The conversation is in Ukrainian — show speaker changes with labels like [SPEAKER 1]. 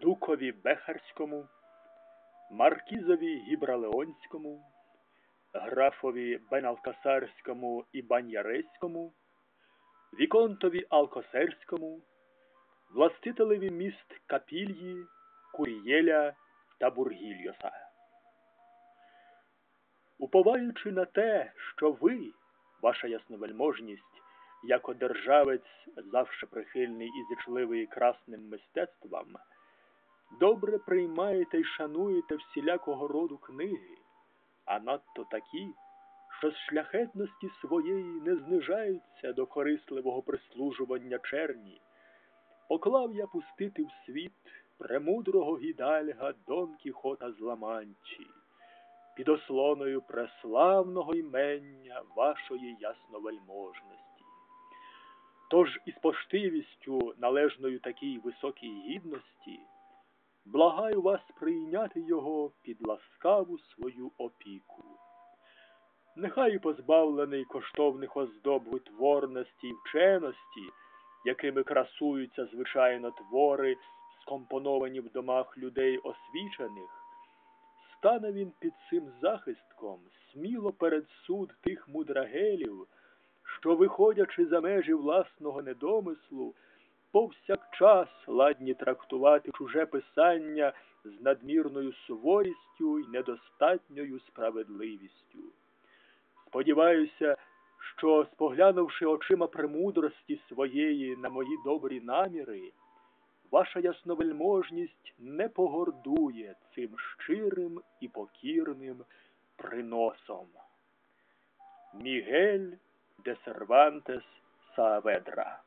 [SPEAKER 1] Дукові Бехарському, Маркізові Гібралеонському, графові Беналкасарському і Баньяреському, Віконтові Алкосерському, властителеві міст Капільї, Курієля та Бургільйоса. Уповаючи на те, що ви, ваша ясновельможність, як одержавець, завше прихильний і зічливий красним мистецтвам, добре приймаєте й шануєте всілякого роду книги, а надто такі, що з шляхетності своєї не знижаються до корисливого прислужування черні, поклав я пустити в світ премудрого гідальга Дон Кіхота з Ламанчі, під ослоною преславного імення вашої ясновельможності. Тож із поштивістю, належною такій високій гідності, благаю вас прийняти його під ласкаву свою опіку. Нехай позбавлений коштовних оздоб витворності й вченості, якими красуються звичайно твори, скомпоновані в домах людей освічених, стане він під цим захистком сміло перед суд тих мудрагелів, що, виходячи за межі власного недомислу, повсякчас ладні трактувати чуже писання з надмірною суворістю й недостатньою справедливістю. Сподіваюся, що, споглянувши очима премудрості своєї на мої добрі наміри, ваша ясновельможність не погордує цим щирим і покірним приносом. Мігель де Сервантес Сааведра